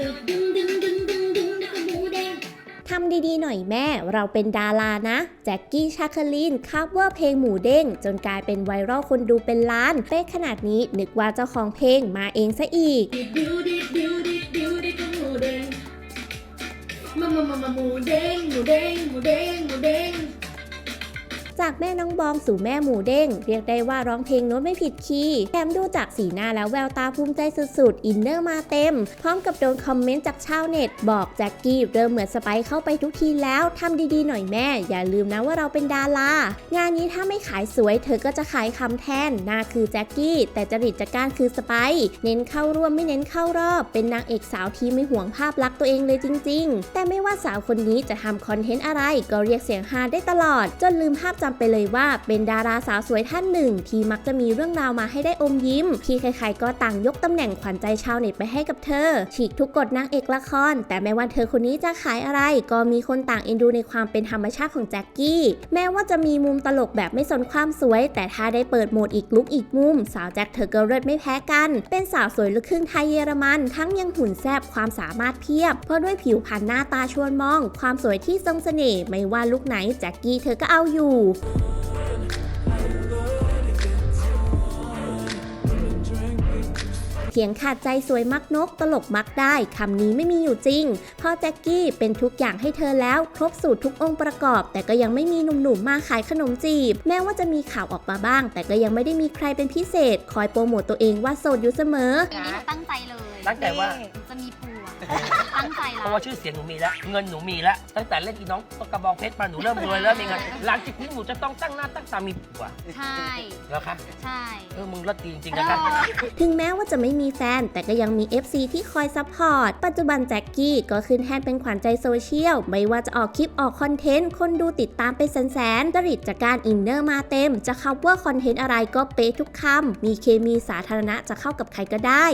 ดึงดึงดึงดึงดึงดึงดึงหมูแดง ทำดีๆหน่อยแม่ เราเป็นดารานะ แจ็คกี้ชาคลีนคัฟเวอร์เพลงหมูเด้ง จนกลายเป็นไวรัลคนดูเป็นล้าน เป๊ะขนาดนี้นึกว่าเจ้าของเพลงมาเองซะอีก ดิดิวดิดิวดิดิวดิหมูแดงมามามามาหมูแดงหมูแดงหมูแดงหมูแดง จากแม่น้องบองสู่แม่หมูเด้ง เรียกได้ว่าร้องเพลงโน้ตไม่ผิดคีย์แถมดูจากสีหน้าแล้วแววตาภูมิใจสุดๆ อินเนอร์มาเต็ม พร้อมกับโดนคอมเมนต์จากชาวเน็ต บอกแจ็คกี้เริ่มเหมือนสไปซ์เข้าไปทุกทีแล้วทำดีๆหน่อยแม่ อย่าลืมนะว่าเราเป็นดารางานนี้ถ้าไม่ขายสวยเธอก็จะขายคำแทนหน้าคือแจ็คกี้ แต่จริตจักรานคือสไปซ์เน้นเข้าร่วมไม่เน้นเข้ารอบ เป็นนางเอกสาวที่ไม่ห่วงภาพลักษณ์ตัวเองเลยจริง ๆ แต่ไม่ว่าสาวคนนี้จะทำคอนเทนต์อะไร ก็เรียกเสียงฮาได้ตลอด จนลืมภาพจำไปเลยว่าเป็นดาราสาวสวยท่านหนึ่ง ที่มักจะมีเรื่องราวมาให้ได้อมยิ้ม ที่ใครๆก็ต่างยกตำแหน่งขวัญใจชาวเน็ตไปให้กับเธอ ฉีกทุกกฎนางเอกละคร แต่แม้ว่าเธอคนนี้จะขายอะไร ก็มีคนต่างเอ็นดูในความเป็นธรรมชาติของแจ็คกี้ แม้ว่าจะมีมุมตลกแบบไม่สนความสวย แต่ถ้าได้เปิดโหมดอีกลุกอีกมุม สาวแจ็คเธอก็เลิศไม่แพ้กัน เป็นสาวสวยลูกครึ่งไทยเยอรมัน ทั้งยังหุ่นแซบความสามารถเพียบ เพราะด้วยผิวพรรณหน้าตาชวนมอง ความสวยที่ทรงเสน่ห์ไม่ว่าลุกไหนแจ็คกี้เธอก็เอาอยู่ Thank you. เพียงขาดใจสวยมักนก ตลกมักได้คำนี้ไม่มีอยู่จริงเพราะแจ็คกี้เป็นทุกอย่างให้เธอแล้ว ครบสูตรทุกองค์ประกอบ แต่ก็ยังไม่มีหนุ่มๆมาขายขนมจีบ แม้ว่าจะมีข่าวออกมาบ้าง แต่ก็ยังไม่ได้มีใครเป็นพิเศษ คอยโปรโมตตัวเองว่าโสดอยู่เสมอ ปีนี้ตั้งใจเลยตั้งแต่ว่า จะมีผัวตั้งใจเพแล้ราะวว่าชื่อเสียงหนูมีแล้ว เงินหนูมีแล้ว ตั้งแต่เล่นอีน้องกระบองเพชรมาหนูเริ่มรวยแล้วมีเงินหลังจากนี้หนูจะต้องตั้งหน้าตั้งตามีผัวใช่ แล้วคะใช่ เออมึงรถดีจริงๆนะคะ ถึงแม้ว่าจะไม่มีแฟน แต่ก็ยังมี FC ที่คอยซัพพอร์ต ปัจจุบันแจ็คกี้ก็ขึ้นแทนเป็นขวัญใจโซเชียล ไม่ว่าจะออกคลิปออกคอนเทนต์ คนดูติดตามเป็นแสนๆจริตจากการอินเนอร์มาเต็ม จะคับว่าคอนเทนต์อะไรก็เป๊ะทุกคำ มีเคมีสาธารณะจะเข้ากับใครก็ได้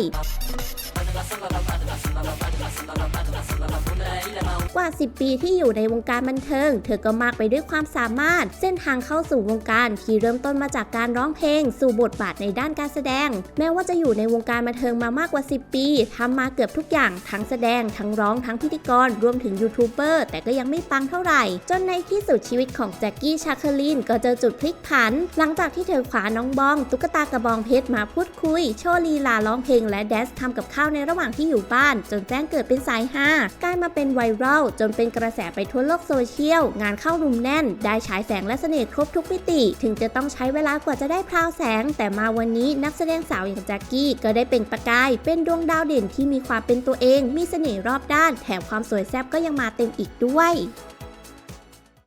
กว่า 10 ปีที่อยู่ในวงการบันเทิง เธอก็มากไปด้วยความสามารถ เส้นทางเข้าสู่วงการที่เริ่มต้นมาจากการร้องเพลง สู่บทบาทในด้านการแสดง แม้ว่าจะอยู่ในวงการบันเทิงมามากกว่า 10 ปีทำมาเกือบทุกอย่างทั้งแสดง ทั้งร้องทั้งพิธีกรรวมถึงยูทูบเบอร์แต่ก็ยังไม่ปังเท่าไหร่ จนในที่สุดชีวิตของแจ็คกี้ชาคลีนก็เจอจุดพลิกผัน หลังจากที่เธอขวาน้องบอง ตุ๊กตากระบองเพชรมาพูดคุย โชว์ลีลาร้องเพลงและแดนซ์ทำกับข้าวในระหว่างที่อยู่บ้าน จนแจ้งเกิดเป็นสายฮากลายมาเป็นไวรัลจนเป็นกระแสไปทั่วโลกโซเชียล งานเข้ารุมแน่น ได้ฉายแสงและเสน่ห์ครบทุกมิติ ถึงจะต้องใช้เวลากว่าจะได้พราวแสง แต่มาวันนี้นักแสดงสาวอย่างแจ็คกี้ก็ได้เป็นประกาย เป็นดวงดาวเด่นที่มีความเป็นตัวเอง มีเสน่ห์รอบด้าน แถมความสวยแซ่บก็ยังมาเต็มอีกด้วย